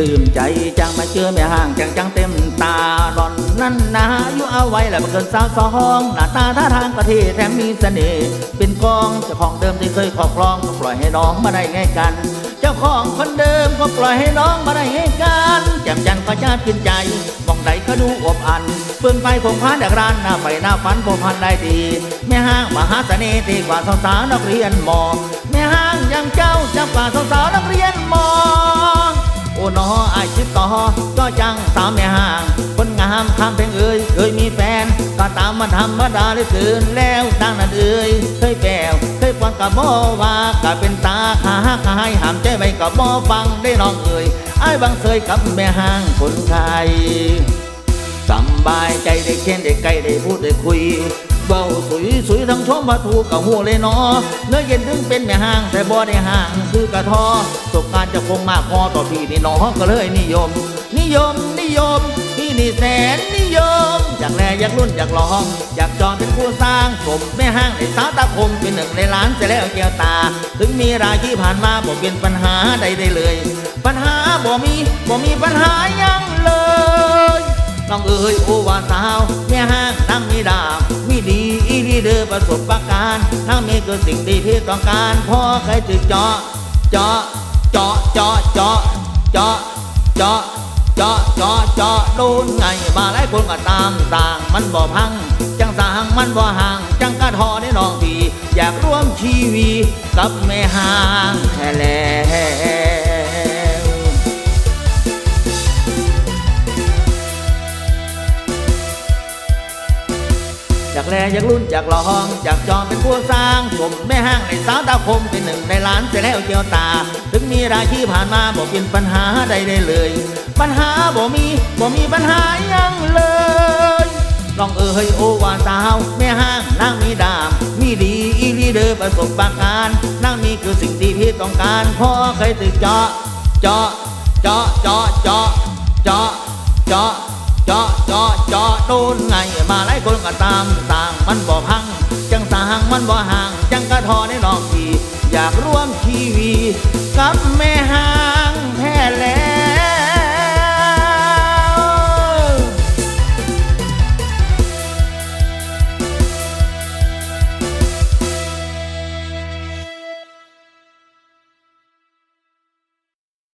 ลืมใจจังมาเจอแม่ห่างจังจังเต็มตาดอนนั่นนะอยู่เอาไว้แหละเกินสาวสองหน้าตาท่าทางก็เท่แถมมีเสน่ห์เป็นกองเจ้าของเดิมที่เคยครอบครองก็ปล่อยให้น้องมาได้ไงกัน เจ้าของคนเดิมก็ปล่อยให้น้องมาได้ไงกันแจ่มจันทร์ก็ชาติกินใจมองใดก็ดูอบอันเปื้อนไปคงพาดักร้านหน้าไปหน้าฝันผมพันได้ดีแม่ห้างมหาเสน่ห์ดีกว่าสาวๆนักเรียนม น้อไอายชิดต่อก็จังสาวแม่ห่าง คนงามข้ามเพลงเอ่ยเคยมีแฟน ก็ตามมาธรรมดาเลยเกินแล้วตั้งนั้นเอ่ยเคยแปลวเคยฟังกับบ่ว่าก็เป็นตาขาขายห้ามใจไว้กับบ่ฟังได้น้องเอ่ยไอ้ายบางเคยกับแม่ห่างคนไทยสบายใจได้เช่นได้ใกล้ได้พูดได้คุย เบาสุยสุยทั้งชมว่าถูกกับหัวเลยเนาะเนื้อเย็นถึงเป็นแม่ห้าง แต่บ่ได้ห่างคือกระทอสบการจะคงมากพอต่อพี่นี่น้องก็เลยนิยม นิยมนิยมพี่นี่แสนนิยมอยากแลอยากรุ่นอยากลอง อยากจองเป็นผู้สร้างผมแม่ห้างในสาวตาคมเป็นหนึ่งในล้านจะแล้วเกี่ยวตา ถึงมีรายที่ผ่านมาบ่เป็นปัญหาใดได้เลย ปัญหาบ่มีบ่มีปัญหายังเลยน้องเอ๋ยโอวาสาว ประสบการณ์ทั้งมีเกิดสิ่งดีที่ต้องการพอใครจะเจาะเจาะเจาะเจาะเจาะเจาะเจาะเจาะเจาะเจาะโดนไงมาหลายคนก็ตามต่างมันบ่พัง จังสางมันบ่ห่าง จังกระทอได้น้องพี่อยากร่วมชีวีกับแม่ห้างแค่แล้ว แลอยากรุ่นอยากลองอยากจองเป็นผู้สร้างสมแม่ห้างในสาวตาคมเป็นหนึ่งในล้านเสียแล้วเกี่ยวตา ถึงมีรายที่ผ่านมาบอกเป็นปัญหาใดได้เลย ปัญหาบ่มีบ่มีปัญหายังเลยลองเอ่ยโอวาสาวแม่ห้างนางมีดาม มีดีอีลีเดอร์ประสบการณ์นางมีคือสิ่งที่พี่ต้องการพอเคยตึกจาะเจาะเจาะเจาะเจาะเจาะเจาะเจาะเจาะ เจาะโดนไงมาหลายคนก็ตามต่างมันบ่พัง จังสางมันบ่ห่าง จังกระทอในนองพี่อยากร่วมชีวีกับแม่ห้าง